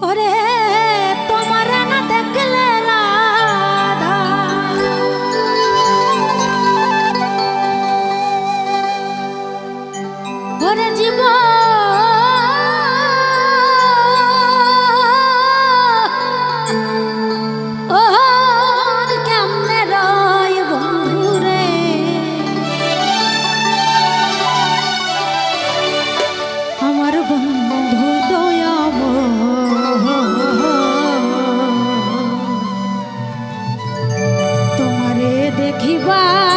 ওরে তোমার না দেখলে give up.